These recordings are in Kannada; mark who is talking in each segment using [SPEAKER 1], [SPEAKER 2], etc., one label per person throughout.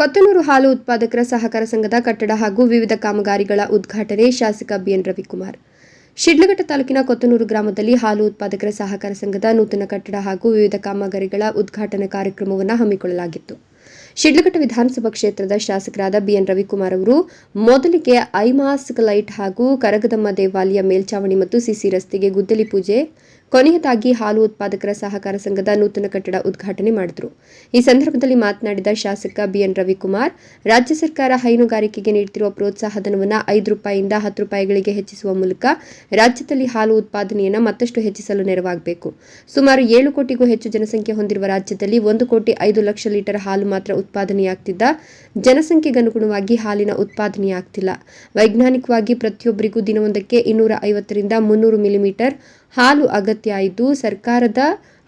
[SPEAKER 1] ಕೊತ್ತನೂರು ಹಾಲು ಉತ್ಪಾದಕರ ಸಹಕಾರ ಸಂಘದ ಕಟ್ಟಡ ಹಾಗೂ ವಿವಿಧ ಕಾಮಗಾರಿಗಳ ಉದ್ಘಾಟನೆ ಶಾಸಕ ಬಿಎನ್ ರವಿಕುಮಾರ್. ಶಿಡ್ಲಘಟ್ಟ ತಾಲೂಕಿನ ಕೊತ್ತನೂರು ಗ್ರಾಮದಲ್ಲಿ ಹಾಲು ಉತ್ಪಾದಕರ ಸಹಕಾರ ಸಂಘದ ನೂತನ ಕಟ್ಟಡ ಹಾಗೂ ವಿವಿಧ ಕಾಮಗಾರಿಗಳ ಉದ್ಘಾಟನಾ ಕಾರ್ಯಕ್ರಮವನ್ನು ಹಮ್ಮಿಕೊಳ್ಳಲಾಗಿತ್ತು. ಶಿಡ್ಲಘಟ್ಟ ವಿಧಾನಸಭಾ ಕ್ಷೇತ್ರದ ಶಾಸಕರಾದ ಬಿಎನ್ ರವಿಕುಮಾರ್ ಅವರು ಮೊದಲಿಗೆ ಐಮಾಸ್ಕ್ ಲೈಟ್ ಹಾಗೂ ಕರಗದಮ್ಮ ದೇವಾಲಯ ಮೇಲ್ಚಾವಣಿ ಮತ್ತು ಸಿಸಿ ರಸ್ತೆಗೆ ಗುದ್ದಲಿ ಪೂಜೆ ಕೊನೆಯದಾಗಿ ಹಾಲು ಉತ್ಪಾದಕರ ಸಹಕಾರ ಸಂಘದ ನೂತನ ಕಟ್ಟಡ ಉದ್ಘಾಟನೆ ಮಾಡಿದರು. ಈ ಸಂದರ್ಭದಲ್ಲಿ ಮಾತನಾಡಿದ ಶಾಸಕ ಬಿಎನ್ ರವಿಕುಮಾರ್, ರಾಜ್ಯ ಸರ್ಕಾರ ಹೈನುಗಾರಿಕೆಗೆ ನೀಡುತ್ತಿರುವ ಪ್ರೋತ್ಸಾಹಧನವನ್ನು ಐದು ರೂಪಾಯಿಯಿಂದ ಹತ್ತು ರೂಪಾಯಿಗಳಿಗೆ ಹೆಚ್ಚಿಸುವ ಮೂಲಕ ರಾಜ್ಯದಲ್ಲಿ ಹಾಲು ಉತ್ಪಾದನೆಯನ್ನು ಮತ್ತಷ್ಟು ಹೆಚ್ಚಿಸಲು ನೆರವಾಗಬೇಕು. ಸುಮಾರು ಏಳು ಕೋಟಿಗೂ ಹೆಚ್ಚು ಜನಸಂಖ್ಯೆ ಹೊಂದಿರುವ ರಾಜ್ಯದಲ್ಲಿ ಒಂದು ಕೋಟಿ ಐದು ಲಕ್ಷ ಲೀಟರ್ ಹಾಲು ಮಾತ್ರ ಉತ್ಪಾದನೆಯಾಗ್ತಿದ್ದ. ಜನಸಂಖ್ಯೆಗನುಗುಣವಾಗಿ ಹಾಲಿನ ಉತ್ಪಾದನೆಯಾಗ್ತಿಲ್ಲ. ವೈಜ್ಞಾನಿಕವಾಗಿ ಪ್ರತಿಯೊಬ್ಬರಿಗೂ ದಿನವೊಂದಕ್ಕೆ ಇನ್ನೂರ ಐವತ್ತರಿಂದ ಮುನ್ನೂರು ಮಿಲಿಮೀಟರ್ ಹಾಲು ಅಗತ್ಯ ಇದ್ದು ಸರ್ಕಾರದ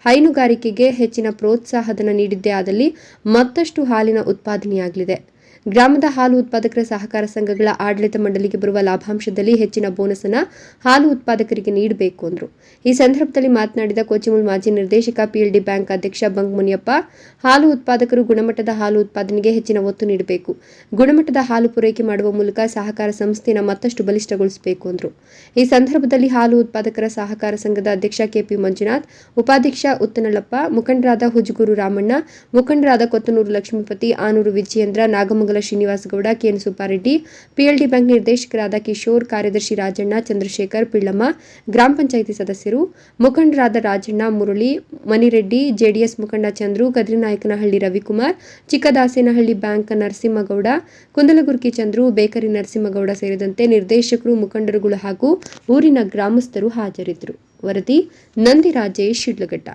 [SPEAKER 1] ಹೈನುಗಾರಿಕೆಗೆ ಹೆಚ್ಚಿನ ಪ್ರೋತ್ಸಾಹಧನ ನೀಡಿದ್ದೇ ಆದಲ್ಲಿ ಮತ್ತಷ್ಟು ಹಾಲಿನ ಉತ್ಪಾದನೆಯಾಗಲಿದೆ. ಗ್ರಾಮದ ಹಾಲು ಉತ್ಪಾದಕರ ಸಹಕಾರ ಸಂಘಗಳ ಆಡಳಿತ ಮಂಡಳಿಗೆ ಬರುವ ಲಾಭಾಂಶದಲ್ಲಿ ಹೆಚ್ಚಿನ ಬೋನಸ್ ಅನ್ನು ಹಾಲು ಉತ್ಪಾದಕರಿಗೆ ನೀಡಬೇಕು ಅಂದರು. ಈ ಸಂದರ್ಭದಲ್ಲಿ ಮಾತನಾಡಿದ ಕೋಚಿಮುಲ್ ಮಾಜಿ ನಿರ್ದೇಶಕ ಪಿಎಲ್ಡಿ ಬ್ಯಾಂಕ್ ಅಧ್ಯಕ್ಷ ಬಂಗ್ ಮುನಿಯಪ್ಪ, ಹಾಲು ಉತ್ಪಾದಕರು ಗುಣಮಟ್ಟದ ಹಾಲು ಉತ್ಪಾದನೆಗೆ ಹೆಚ್ಚಿನ ಒತ್ತು ನೀಡಬೇಕು. ಗುಣಮಟ್ಟದ ಹಾಲು ಪೂರೈಕೆ ಮಾಡುವ ಮೂಲಕ ಸಹಕಾರ ಸಂಸ್ಥೆಯನ್ನು ಮತ್ತಷ್ಟು ಬಲಿಷ್ಠಗೊಳಿಸಬೇಕು ಅಂದರು. ಈ ಸಂದರ್ಭದಲ್ಲಿ ಹಾಲು ಉತ್ಪಾದಕರ ಸಹಕಾರ ಸಂಘದ ಅಧ್ಯಕ್ಷ ಕೆಪಿ ಮಂಜುನಾಥ್, ಉಪಾಧ್ಯಕ್ಷ ಉತ್ತನಳ್ಳಪ್ಪ ಮುಖಂಡರಾದ ಹುಜಗೂರು ರಾಮಣ್ಣ, ಮುಖಂಡರಾದ Kothanuru Lakshmipathi, Anur Vijayendra, Nagamangala Srinivasa Gowda KN Subbareddy PLD bank ನಿರ್ದೇಶಕರಾದ ಕಿಶೋರ್, ಕಾರ್ಯದರ್ಶಿ ರಾಜಣ್ಣ, ಚಂದ್ರಶೇಖರ್, ಪಿಳ್ಳಮ್ಮ, ಗ್ರಾಮ ಪಂಚಾಯಿತಿ ಸದಸ್ಯರು, ಮುಖಂಡರಾದ ರಾಜಣ್ಣ ಮುರಳಿ, ಮನಿರೆಡ್ಡಿ, ಜೆಡಿಎಸ್ ಮುಖಂಡ ಚಂದ್ರು ಕದ್ರಿನಾಯಕನಹಳ್ಳಿ ರವಿಕುಮಾರ್, ಚಿಕ್ಕದಾಸೇನಹಳ್ಳಿ ಬ್ಯಾಂಕ್ ನರಸಿಂಹಗೌಡ, ಕುಂದಲಗುರ್ಕಿ ಚಂದ್ರು, ಬೇಕರಿ ನರಸಿಂಹಗೌಡ ಸೇರಿದಂತೆ ನಿರ್ದೇಶಕರು, ಮುಖಂಡರುಗಳು ಹಾಗೂ ಊರಿನ ಗ್ರಾಮಸ್ಥರು ಹಾಜರಿದ್ದರು. ವರದಿ ನಂದಿರಾಜೇಶ್ ಶಿಡ್ಲಘಟ್ಟ.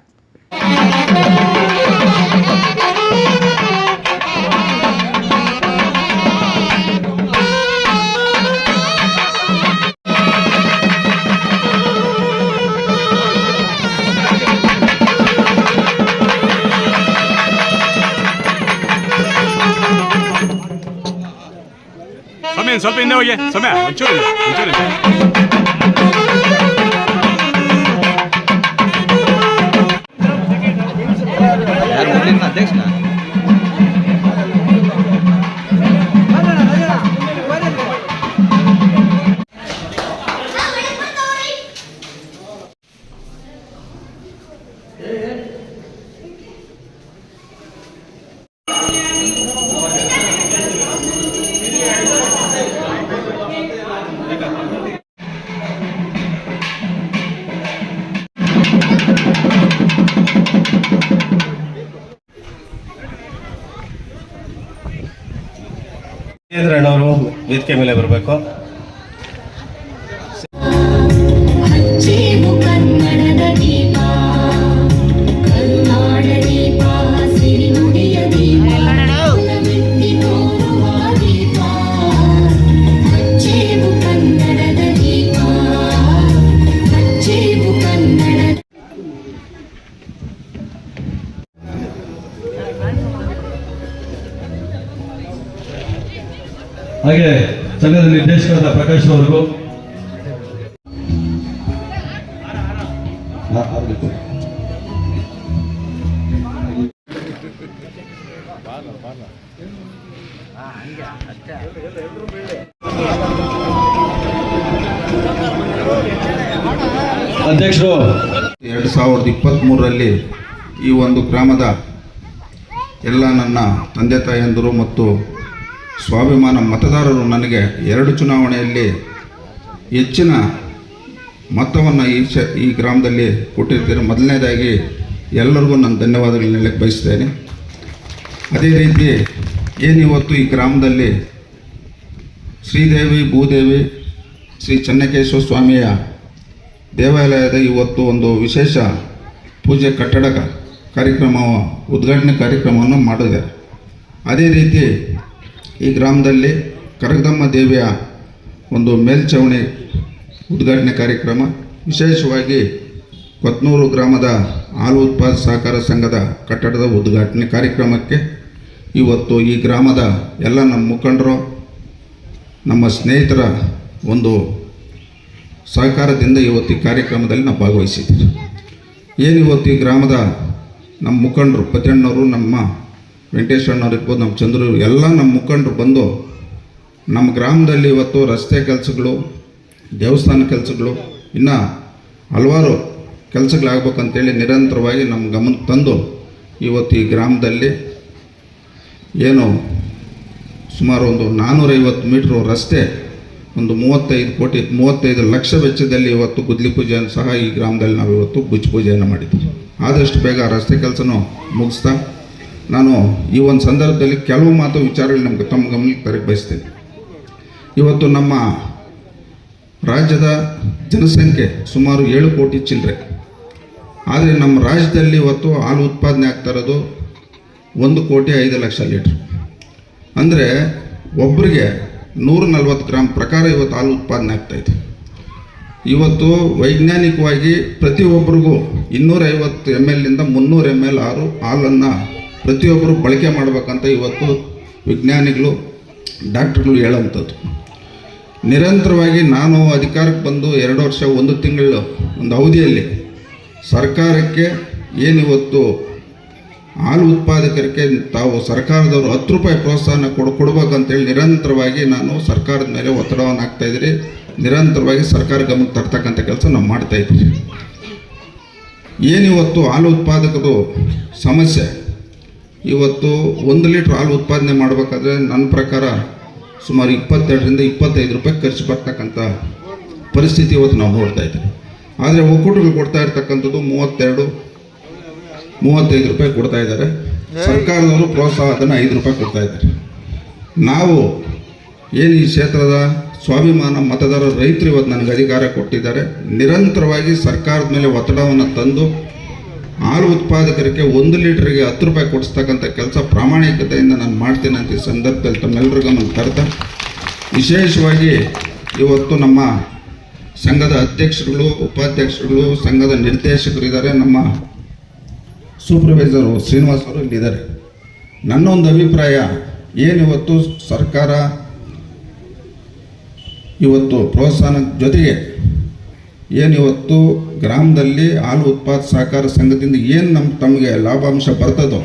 [SPEAKER 2] ಸಮಯ ಒಂದ್ ಸ್ವಲ್ಪ ಹಿಂದೆ ಹೋಗಿ ಸಮಯ ಒಂಚೂರು ಹಿಂದೆ, ಒಂಚೂರು ಹಿಂದೆ.
[SPEAKER 3] ಯಾರು ಮುರಳಿನ ಅಧ್ಯಕ್ಷನ
[SPEAKER 4] ವೇದಿಕೆ ಮೇಲೆ ಬರಬೇಕು ಸಂಘದ ನಿರ್ದೇಶಕರಾದ ಪ್ರಕಾಶ್ ಅವರಿಗೂ. ಅಧ್ಯಕ್ಷರು
[SPEAKER 5] ಎರಡು ಸಾವಿರದ ಇಪ್ಪತ್ತ್ಮೂರರಲ್ಲಿ ಈ ಒಂದು ಗ್ರಾಮದ ಎಲ್ಲ ನನ್ನ ತಂದೆ ತಾಯಂದಿರು ಮತ್ತು ಸ್ವಾಭಿಮಾನ ಮತದಾರರು ನನಗೆ ಎರಡು ಚುನಾವಣೆಯಲ್ಲಿ ಹೆಚ್ಚಿನ ಮತವನ್ನು ಈ ಚ ಈ ಗ್ರಾಮದಲ್ಲಿ ಕೊಟ್ಟಿರ್ತೀರ. ಮೊದಲನೇದಾಗಿ ಎಲ್ಲರಿಗೂ ನಾನು ಧನ್ಯವಾದಗಳನ್ನ ಹೇಳಕ್ಕೆ ಬಯಸ್ತೇನೆ. ಅದೇ ರೀತಿ ಏನು ಇವತ್ತು ಈ ಗ್ರಾಮದಲ್ಲಿ ಶ್ರೀದೇವಿ, ಭೂದೇವಿ, ಶ್ರೀ ಚನ್ನಕೇಶ್ವರ ಸ್ವಾಮಿಯ ದೇವಾಲಯದ ಇವತ್ತು ಒಂದು ವಿಶೇಷ ಪೂಜೆ ಕಟ್ಟಡ ಕಾರ್ಯಕ್ರಮ, ಉದ್ಘಾಟನೆ ಕಾರ್ಯಕ್ರಮವನ್ನು ಮಾಡಿದೆ ಅದೇ ರೀತಿ ಈ ಗ್ರಾಮದಲ್ಲಿ ಕರಗದಮ್ಮ ದೇವಿಯ ಒಂದು ಮೇಲ್ಛಾವಣಿ ಉದ್ಘಾಟನೆ ಕಾರ್ಯಕ್ರಮ. ವಿಶೇಷವಾಗಿ ಕೊತ್ನೂರು ಗ್ರಾಮದ ಹಾಲು ಉತ್ಪಾದ ಸಹಕಾರ ಸಂಘದ ಕಟ್ಟಡದ ಉದ್ಘಾಟನೆ ಕಾರ್ಯಕ್ರಮಕ್ಕೆ ಇವತ್ತು ಈ ಗ್ರಾಮದ ಎಲ್ಲ ನಮ್ಮ ಮುಖಂಡರು, ನಮ್ಮ ಸ್ನೇಹಿತರ ಒಂದು ಸಹಕಾರದಿಂದ ಇವತ್ತು ಈ ಕಾರ್ಯಕ್ರಮದಲ್ಲಿ ನಾವು ಭಾಗವಹಿಸಿದ್ದೀವಿ. ಏನು ಇವತ್ತು ಈ ಗ್ರಾಮದ ನಮ್ಮ ಮುಖಂಡರು ಪತ್ರಣ್ಣವರು ನಮ್ಮ ವೆಂಕಟೇಶ್ವರನವ್ರು ಇರ್ಬೋದು, ನಮ್ಮ ಚಂದ್ರು ಎಲ್ಲ ನಮ್ಮ ಮುಖಂಡರು ಬಂದು ನಮ್ಮ ಗ್ರಾಮದಲ್ಲಿ ಇವತ್ತು ರಸ್ತೆ ಕೆಲಸಗಳು, ದೇವಸ್ಥಾನ ಕೆಲಸಗಳು, ಇನ್ನು ಹಲವಾರು ಕೆಲಸಗಳಾಗಬೇಕಂತೇಳಿ ನಿರಂತರವಾಗಿ ನಮ್ಮ ಗಮನಕ್ಕೆ ತಂದು ಇವತ್ತು ಈ ಗ್ರಾಮದಲ್ಲಿ ಏನು ಸುಮಾರು ಒಂದು ನಾನ್ನೂರೈವತ್ತು ಮೀಟ್ರು ರಸ್ತೆ, ಒಂದು ಮೂವತ್ತೈದು ಕೋಟಿ, ಮೂವತ್ತೈದು ಲಕ್ಷ ವೆಚ್ಚದಲ್ಲಿ ಇವತ್ತು ಗುದ್ಲಿ ಪೂಜೆಯನ್ನು ಸಹ ಈ ಗ್ರಾಮದಲ್ಲಿ ನಾವು ಇವತ್ತು ಗುಜ್ ಪೂಜೆಯನ್ನು ಮಾಡಿದ್ದೀವಿ ಆದಷ್ಟು ಬೇಗ ರಸ್ತೆ ಕೆಲಸನೂ ಮುಗಿಸ್ತಾ ನಾನು ಈ ಒಂದು ಸಂದರ್ಭದಲ್ಲಿ ಕೆಲವು ಮಾತು ವಿಚಾರಗಳು ನಮ್ಗೆ ತಮ್ಮ ಗಮನಕ್ಕೆ ತರಕ್ಕೆ ಬಯಸ್ತೇನೆ. ಇವತ್ತು ನಮ್ಮ ರಾಜ್ಯದ ಜನಸಂಖ್ಯೆ ಸುಮಾರು ಏಳು ಕೋಟಿ ಚಿಲ್ಲರೆ ಆದರೆ ನಮ್ಮ ರಾಜ್ಯದಲ್ಲಿ ಇವತ್ತು ಹಾಲು ಉತ್ಪಾದನೆ ಆಗ್ತಾ ಇರೋದು ಒಂದು ಕೋಟಿ ಐದು ಲಕ್ಷ ಲೀಟ್ರ್. ಅಂದರೆ ಒಬ್ಬರಿಗೆ ನೂರ ನಲ್ವತ್ತು ಗ್ರಾಮ್ ಪ್ರಕಾರ ಇವತ್ತು ಹಾಲು ಉತ್ಪಾದನೆ ಆಗ್ತಾಯಿದೆ ಇವತ್ತು ವೈಜ್ಞಾನಿಕವಾಗಿ ಪ್ರತಿಯೊಬ್ಬರಿಗೂ ಇನ್ನೂರೈವತ್ತು ಎಂ ಎಲ್ನಿಂದ ಮುನ್ನೂರು ಎಂ ಎಲ್ ಆರು ಹಾಲನ್ನು ಪ್ರತಿಯೊಬ್ಬರು ಬಳಕೆ ಮಾಡಬೇಕಂತ ಇವತ್ತು ವಿಜ್ಞಾನಿಗಳು, ಡಾಕ್ಟ್ರುಗಳು ಹೇಳೋವಂಥದ್ದು ನಿರಂತರವಾಗಿ ನಾನು ಅಧಿಕಾರಕ್ಕೆ ಬಂದು ಎರಡು ವರ್ಷ, ಒಂದು ತಿಂಗಳು, ಒಂದು ಅವಧಿಯಲ್ಲಿ ಸರ್ಕಾರಕ್ಕೆ ಏನಿವತ್ತು ಹಾಲು ಉತ್ಪಾದಕರಿಗೆ ತಾವು ಸರ್ಕಾರದವರು ಹತ್ತು ರೂಪಾಯಿ ಪ್ರೋತ್ಸಾಹನ ಕೊಡ್, ಕೊಡ್ಬೇಕಂತೇಳಿ ನಿರಂತರವಾಗಿ ನಾನು ಸರ್ಕಾರದ ಮೇಲೆ ಒತ್ತಡವನ್ನು ಹಾಕ್ತಾ ಇದ್ದೀರಿ. ನಿರಂತರವಾಗಿ ಸರ್ಕಾರ ಗಮನಕ್ಕೆ ತರ್ತಕ್ಕಂಥ ಕೆಲಸ ನಾವು ಮಾಡ್ತಾ ಇದ್ದೀವಿ ಏನಿವತ್ತು ಹಾಲು ಉತ್ಪಾದಕರು ಸಮಸ್ಯೆ? ಇವತ್ತು ಒಂದು ಲೀಟ್ರ್ ಹಾಲು ಉತ್ಪಾದನೆ ಮಾಡಬೇಕಾದ್ರೆ ನನ್ನ ಪ್ರಕಾರ ಸುಮಾರು ಇಪ್ಪತ್ತೆರಡರಿಂದ ಇಪ್ಪತ್ತೈದು ರೂಪಾಯಿ ಖರ್ಚು ಬರ್ತಕ್ಕಂಥ ಪರಿಸ್ಥಿತಿ ಇವತ್ತು ನಾವು ನೋಡ್ತಾ ಇದ್ದೀವಿ. ಆದರೆ ಒಕ್ಕೂಟಗಳು ಕೊಡ್ತಾ ಇರ್ತಕ್ಕಂಥದ್ದು ಮೂವತ್ತೆರಡು, ಮೂವತ್ತೈದು ರೂಪಾಯಿ ಕೊಡ್ತಾ ಇದ್ದಾರೆ. ಸರ್ಕಾರದವರು ಪ್ರೋತ್ಸಾಹ ಅದನ್ನು ಐದು ರೂಪಾಯಿ ಕೊಡ್ತಾ ಇದ್ದಾರೆ. ನಾವು ಏನು ಈ ಕ್ಷೇತ್ರದ ಸ್ವಾಭಿಮಾನ ಮತದಾರ ರೈತರು ಇವತ್ತು ನನಗೆ ಅಧಿಕಾರ ಕೊಟ್ಟಿದ್ದಾರೆ. ನಿರಂತರವಾಗಿ ಸರ್ಕಾರದ ಮೇಲೆ ಒತ್ತಡವನ್ನು ತಂದು ಹಾಲು ಉತ್ಪಾದಕರಿಗೆ ಒಂದು ಲೀಟರ್ಗೆ ಹತ್ತು ರೂಪಾಯಿ ಕೊಡಿಸ್ತಕ್ಕಂಥ ಕೆಲಸ ಪ್ರಾಮಾಣಿಕತೆಯಿಂದ ನಾನು ಮಾಡ್ತೇನೆ ಅಂತ ಈ ಸಂದರ್ಭದಲ್ಲಿ ತಮ್ಮೆಲ್ಲರಿಗೂ ನಾನು ತರ್ತಾ ವಿಶೇಷವಾಗಿ ಇವತ್ತು ನಮ್ಮ ಸಂಘದ ಅಧ್ಯಕ್ಷರುಗಳು, ಉಪಾಧ್ಯಕ್ಷರುಗಳು, ಸಂಘದ ನಿರ್ದೇಶಕರು ಇದ್ದಾರೆ. ನಮ್ಮ ಸೂಪರ್ವೈಸರು ಶ್ರೀನಿವಾಸ್ ಅವರು ಇಲ್ಲಿದ್ದಾರೆ. ನನ್ನ ಒಂದು ಅಭಿಪ್ರಾಯ ಏನಿವತ್ತು ಸರ್ಕಾರ ಇವತ್ತು ಪ್ರೋತ್ಸಾಹನ ಜೊತೆಗೆ ಏನಿವತ್ತು ಗ್ರಾಮದಲ್ಲಿ ಹಾಲು ಉತ್ಪಾದ ಸಹಕಾರ ಸಂಘದಿಂದ ಏನು ನಮ್ಮ ತಮಗೆ ಲಾಭಾಂಶ ಬರ್ತದೋ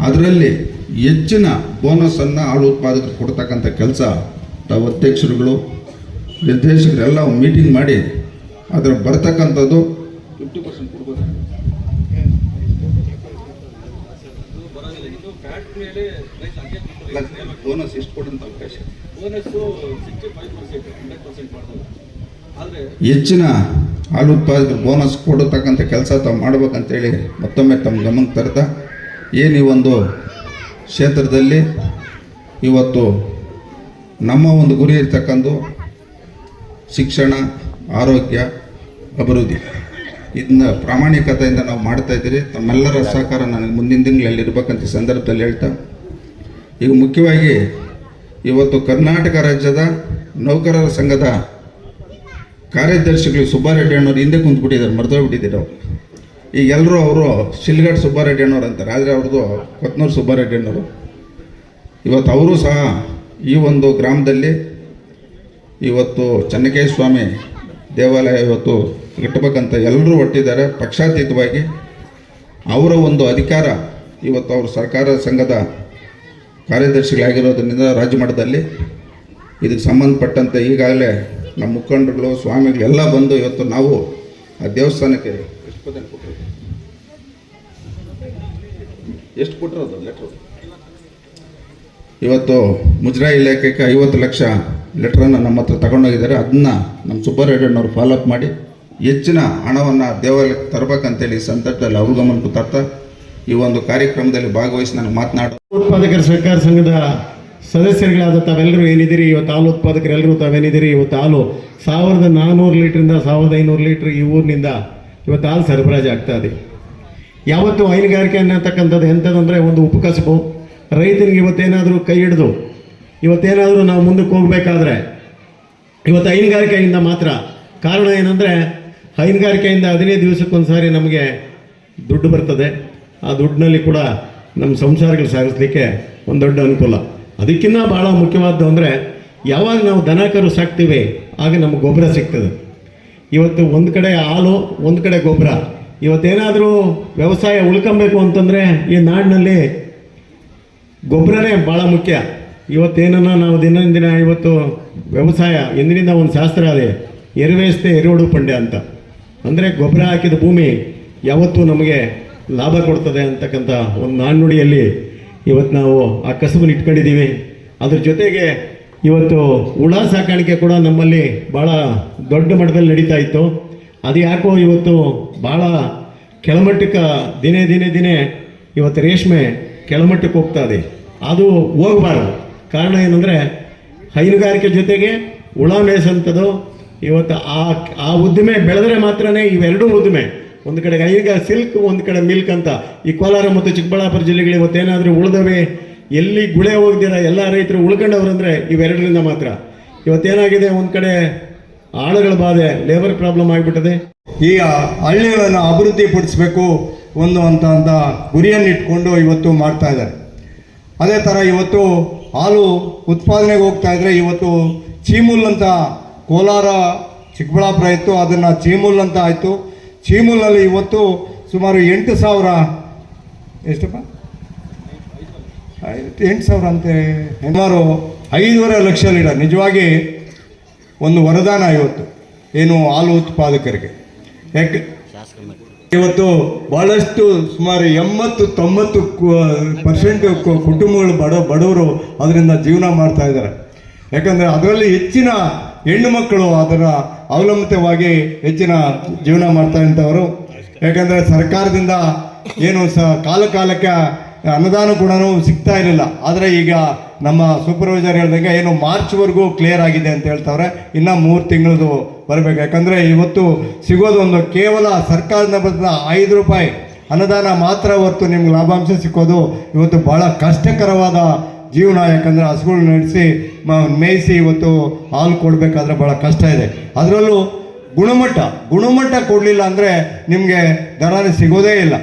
[SPEAKER 5] ಅದರಲ್ಲಿ ಹೆಚ್ಚಿನ ಬೋನಸನ್ನು ಹಾಲು ಉತ್ಪಾದಕರು ಕೊಡ್ತಕ್ಕಂಥ ಕೆಲಸ ತಾವು ಅಧ್ಯಕ್ಷರುಗಳು ನಿರ್ದೇಶಕರೆಲ್ಲ ಮೀಟಿಂಗ್ ಮಾಡಿ ಅದರ ಬರ್ತಕ್ಕಂಥದ್ದು ಫಿಫ್ಟಿ ಪರ್ಸೆಂಟ್ ಕೊಡ್ಬೋದು ಬೋನಸ್ ಎಷ್ಟು ಕೊಡಂತ ಅವಕಾಶ ಹೆಚ್ಚಿನ ಹಾಲು ಉತ್ಪಾದಕರು ಬೋನಸ್ ಕೊಡತಕ್ಕಂಥ ಕೆಲಸ ತಾವು ಮಾಡ್ಬೇಕಂತೇಳಿ ಮತ್ತೊಮ್ಮೆ ತಮ್ಮ ಗಮನಕ್ಕೆ ತರ್ತಾ ಏನು ಈ ಒಂದು ಕ್ಷೇತ್ರದಲ್ಲಿ ಇವತ್ತು ನಮ್ಮ ಒಂದು ಗುರಿ ಇರ್ತಕ್ಕಂಥ ಶಿಕ್ಷಣ, ಆರೋಗ್ಯ, ಅಭಿವೃದ್ಧಿ. ಇದನ್ನ ಪ್ರಾಮಾಣಿಕತೆಯಿಂದ ನಾವು ಮಾಡ್ತಾ ಇದ್ದೀರಿ. ತಮ್ಮೆಲ್ಲರ ಸಹಕಾರ ನನಗೆ ಮುಂದಿನ ತಿಂಗಳಲ್ಲಿ ಇರಬೇಕಂತ ಸಂದರ್ಭದಲ್ಲಿ ಹೇಳ್ತಾ, ಈಗ ಮುಖ್ಯವಾಗಿ ಇವತ್ತು ಕರ್ನಾಟಕ ರಾಜ್ಯದ ನೌಕರರ ಸಂಘದ ಕಾರ್ಯದರ್ಶಿಗಳು ಸುಬ್ಬಾರೆಡ್ಡಿ ಅಣ್ಣವ್ರು ಹಿಂದೆ ಕುಂತ್ಬಿಟ್ಟಿದ್ದಾರೆ, ಮರ್ತೋಗ್ಬಿಟ್ಟಿದ್ದಾರೆ. ಈಗ ಎಲ್ಲರೂ ಅವರು ಶಿಲ್ಗಡ್ ಸುಬ್ಬಾರೆಡ್ಡಿ ಅಣ್ಣವ್ರು ಅಂತಾರೆ, ಆದರೆ ಅವ್ರದ್ದು ಕೊತ್ನೂರು ಸುಬ್ಬಾರೆಡ್ಡಿ ಅಣ್ಣವರು ಇವತ್ತು ಅವರು ಸಹ ಈ ಒಂದು ಗ್ರಾಮದಲ್ಲಿ ಇವತ್ತು ಚನ್ನಕೇಶ್ ಸ್ವಾಮಿ ದೇವಾಲಯ ಇವತ್ತು ಕಟ್ಟಬೇಕಂತ ಎಲ್ಲರೂ ಒಟ್ಟಿದ್ದಾರೆ, ಪಕ್ಷಾತೀತವಾಗಿ. ಅವರ ಒಂದು ಅಧಿಕಾರ ಇವತ್ತು ಅವರು ಸರ್ಕಾರ ಸಂಘದ ಕಾರ್ಯದರ್ಶಿಗಳಾಗಿರೋದ್ರಿಂದ ರಾಜ್ಯ ಮಟ್ಟದಲ್ಲಿ ಇದಕ್ಕೆ ಸಂಬಂಧಪಟ್ಟಂತೆ ಈಗಾಗಲೇ ನಮ್ಮ ಮುಖಂಡರುಗಳು, ಸ್ವಾಮಿಗಳು ಎಲ್ಲ ಬಂದು ಇವತ್ತು ನಾವು ಆ ದೇವಸ್ಥಾನಕ್ಕೆ ಎಷ್ಟು ಕೊಟ್ಟರು ಕೊಟ್ಟಿರೋದು ಲೆಟ್ರು ಇವತ್ತು ಮುಜರಾಯಿ ಇಲಾಖೆಗೆ ಐವತ್ತು ಲಕ್ಷ ಲೆಟ್ರನ್ನು ನಮ್ಮ ಹತ್ರ ತಗೊಂಡೋಗಿದ್ದಾರೆ. ಅದನ್ನ ನಮ್ಮ ಸುಬ್ಬಾರೆಡ್ಡಿಯವ್ರು ಫಾಲೋಅಪ್ ಮಾಡಿ ಹೆಚ್ಚಿನ ಹಣವನ್ನು ದೇವಾಲಯಕ್ಕೆ ತರಬೇಕಂತೇಳಿ ಸಂದರ್ಭದಲ್ಲಿ ಅವ್ರ ಗಮನಕ್ಕೂ ತರ್ತಾ ಈ ಒಂದು ಕಾರ್ಯಕ್ರಮದಲ್ಲಿ ಭಾಗವಹಿಸಿ ನಾನು ಮಾತನಾಡ
[SPEAKER 3] ಉತ್ಪಾದಕರ ಸಹಕಾರ ಸಂಘದ ಸದಸ್ಯರುಗಳಾದ ತಾವೆಲ್ಲರೂ ಏನಿದ್ದೀರಿ? ಇವತ್ತು ಹಾಲು ಉತ್ಪಾದಕರೆಲ್ಲರೂ ತಾವೇನಿದ್ದೀರಿ? ಇವತ್ತು ಹಾಲು ಸಾವಿರದ ನಾನ್ನೂರು ಲೀಟ್ರಿಂದ ಸಾವಿರದ ಐನೂರು ಲೀಟ್ರ್ ಈ ಊರಿನಿಂದ ಇವತ್ತು ಹಾಲು ಸರಬರಾಜು ಆಗ್ತಾ ಇದೆ. ಯಾವತ್ತು ಹೈನುಗಾರಿಕೆ ಅನ್ನತಕ್ಕಂಥದ್ದು ಎಂಥದಂದರೆ ಒಂದು ಉಪಕಸಬು. ರೈತನಿಗೆ ಇವತ್ತೇನಾದರೂ ಕೈ ಹಿಡಿದು, ಇವತ್ತೇನಾದರೂ ನಾವು ಮುಂದಕ್ಕೆ ಹೋಗಬೇಕಾದ್ರೆ ಇವತ್ತು ಹೈನುಗಾರಿಕೆಯಿಂದ ಮಾತ್ರ ಕಾರಣ ಏನಂದರೆ ಹೈನುಗಾರಿಕೆಯಿಂದ ಹದಿನೈದು ದಿವಸಕ್ಕೊಂದು ಸಾರಿ ನಮಗೆ ದುಡ್ಡು ಬರ್ತದೆ. ಆ ದುಡ್ಡಿನಲ್ಲಿ ಕೂಡ ನಮ್ಮ ಸಂಸಾರಗಳು ಸಾಗಿಸ್ಲಿಕ್ಕೆ ಒಂದು ದೊಡ್ಡ ಅನುಕೂಲ. ಅದಕ್ಕಿಂತ ಭಾಳ ಮುಖ್ಯವಾದ್ದು ಅಂದರೆ, ಯಾವಾಗ ನಾವು ದನ ಕರು ಸಾಕ್ತೀವಿ, ಆಗ ನಮ್ಗೆ ಗೊಬ್ಬರ ಸಿಗ್ತದೆ. ಇವತ್ತು ಒಂದು ಕಡೆ ಹಾಲು, ಒಂದು ಕಡೆ ಗೊಬ್ಬರ. ಇವತ್ತೇನಾದರೂ ವ್ಯವಸಾಯ ಉಳ್ಕೊಬೇಕು ಅಂತಂದರೆ, ಈ ನಾಡಿನಲ್ಲಿ ಗೊಬ್ಬರನೇ ಭಾಳ ಮುಖ್ಯ. ಇವತ್ತೇನನ್ನ ನಾವು ದಿನದಿಂದ ಇವತ್ತು ವ್ಯವಸಾಯ, ಎಂದಿನಿಂದ ಒಂದು ಶಾಸ್ತ್ರ ಅದೇ, ಎರುವೇಸ್ತೆ ಎರೆಹುಳು ಪಂಡೆ ಅಂತ. ಅಂದರೆ ಗೊಬ್ಬರ ಹಾಕಿದ ಭೂಮಿ ಯಾವತ್ತೂ ನಮಗೆ ಲಾಭ ಕೊಡ್ತದೆ ಅಂತಕ್ಕಂಥ ಒಂದು ನಾಣ್ಣುಡಿಯಲ್ಲಿ ಇವತ್ತು ನಾವು ಆ ಕಸುಬನ್ನು ಇಟ್ಕೊಂಡಿದ್ದೀವಿ. ಅದ್ರ ಜೊತೆಗೆ ಇವತ್ತು ಹುಳ ಸಾಕಾಣಿಕೆ ಕೂಡ ನಮ್ಮಲ್ಲಿ ಭಾಳ ದೊಡ್ಡ ಮಟ್ಟದಲ್ಲಿ ನಡೀತಾ ಇತ್ತು. ಅದು ಯಾಕೋ ಇವತ್ತು ಭಾಳ ಕೆಳಮಟ್ಟಕ್ಕೆ ದಿನೇ ದಿನೇ ದಿನೇ ಇವತ್ತು ರೇಷ್ಮೆ ಕೆಳಮಟ್ಟಕ್ಕೆ ಹೋಗ್ತಾ ಇದೆ. ಅದು ಹೋಗಬಾರ್ದು. ಕಾರಣ ಏನಂದರೆ ಹೈನುಗಾರಿಕೆ ಜೊತೆಗೆ ಹುಳ ಮೇಯಿಸೋಂಥದ್ದು ಇವತ್ತು ಆ ಆ ಉದ್ದಿಮೆ ಬೆಳೆದ್ರೆ ಮಾತ್ರನೇ ಇವೆರಡೂ ಉದ್ದಿಮೆ. ಒಂದು ಕಡೆ ಈಗ ಸಿಲ್ಕ್, ಒಂದು ಕಡೆ ಮಿಲ್ಕ್ ಅಂತ. ಈ ಕೋಲಾರ ಮತ್ತು ಚಿಕ್ಕಬಳ್ಳಾಪುರ ಜಿಲ್ಲೆಗಳು ಇವತ್ತೇನಾದರೂ ಉಳಿದವೆ? ಎಲ್ಲಿ ಗುಳೆ ಹೋಗ್ದಿರ ಎಲ್ಲ ರೈತರು ಉಳ್ಕೊಂಡವ್ರಂದ್ರೆ ಇವೆರಡರಿಂದ ಮಾತ್ರ. ಇವತ್ತೇನಾಗಿದೆ? ಒಂದು ಕಡೆ ಆಳುಗಳ ಬಾಧೆ ಲೇಬರ್ ಪ್ರಾಬ್ಲಮ್ ಆಗಿಬಿಟ್ಟದೆ.
[SPEAKER 6] ಈ ಹಳ್ಳಿಗಳನ್ನು ಅಭಿವೃದ್ಧಿಪಡಿಸಬೇಕು ಒಂದು ಅಂತ ಅಂತ ಗುರಿಯನ್ನು ಇಟ್ಕೊಂಡು ಇವತ್ತು ಮಾಡ್ತಾ ಇದ್ದಾರೆ. ಅದೇ ಥರ ಇವತ್ತು ಹಾಲು ಉತ್ಪಾದನೆಗೆ ಹೋಗ್ತಾ ಇದ್ರೆ ಇವತ್ತು ಚೀಮುಲ್ ಅಂತ ಕೋಲಾರ ಚಿಕ್ಕಬಳ್ಳಾಪುರ ಇತ್ತು. ಅದನ್ನು ಚೀಮುಲ್ ಅಂತ ಆಯಿತು. ಚೀಮುಲ್ನಲ್ಲಿ ಇವತ್ತು ಸುಮಾರು ಎಂಟು ಸಾವಿರ ಎಷ್ಟಪ್ಪ? ಎಂಟು ಸಾವಿರ ಅಂತೆ. ಸುಮಾರು ಐದೂವರೆ ಲಕ್ಷ ಲೀಟರ್ ನಿಜವಾಗಿ ಒಂದು ವರದಾನ ಇವತ್ತು. ಏನು ಹಾಲು ಉತ್ಪಾದಕರಿಗೆ. ಯಾಕೆ? ಇವತ್ತು ಬಹಳಷ್ಟು ಸುಮಾರು ಎಂಬತ್ತು, ತೊಂಬತ್ತು ಪರ್ಸೆಂಟ್ ಕುಟುಂಬಗಳು ಬಡ, ಬಡವರು ಅದರಿಂದ ಜೀವನ ಮಾಡ್ತಾ ಇದ್ದಾರೆ. ಯಾಕಂದರೆ ಅದರಲ್ಲಿ ಹೆಚ್ಚಿನ ಹೆಣ್ಣು ಮಕ್ಕಳು ಅದರ ಅವಲಂಬಿತವಾಗಿ ಹೆಚ್ಚಿನ ಜೀವನ ಮಾಡ್ತಾ ಇದ್ದವರು ಯಾಕಂದರೆ ಸರ್ಕಾರದಿಂದ ಏನು ಸ ಕಾಲ ಕಾಲಕ್ಕೆ ಅನುದಾನ ಕೂಡ ಸಿಗ್ತಾ ಇರಲಿಲ್ಲ. ಆದರೆ ಈಗ ನಮ್ಮ ಸೂಪರ್ವೈಸರ್ ಹೇಳ್ದಂಗೆ ಏನು ಮಾರ್ಚ್ವರೆಗೂ ಕ್ಲಿಯರ್ ಆಗಿದೆ ಅಂತ ಹೇಳ್ತಾವ್ರೆ. ಇನ್ನು ಮೂರು ತಿಂಗಳದು ಬರಬೇಕು. ಯಾಕಂದರೆ ಇವತ್ತು ಸಿಗೋದು ಒಂದು ಕೇವಲ ಸರ್ಕಾರದ ಬಂದ ಐದು ರೂಪಾಯಿ. ಅನುದಾನ ಮಾತ್ರ ಹೊರತು ನಿಮ್ಗೆ ಲಾಭಾಂಶ ಸಿಕ್ಕೋದು ಇವತ್ತು ಭಾಳ ಕಷ್ಟಕರವಾದ ಜೀವನ. ಯಾಕಂದರೆ ಹಸುಗಳು ನಡೆಸಿ ಮೇಯಿಸಿ ಇವತ್ತು ಹಾಲು ಕೊಡಬೇಕಾದ್ರೆ ಭಾಳ ಕಷ್ಟ ಇದೆ. ಅದರಲ್ಲೂ ಗುಣಮಟ್ಟ. ಗುಣಮಟ್ಟ ಕೊಡಲಿಲ್ಲ ಅಂದರೆ ನಿಮಗೆ ದರಾನೇ ಸಿಗೋದೇ ಇಲ್ಲ.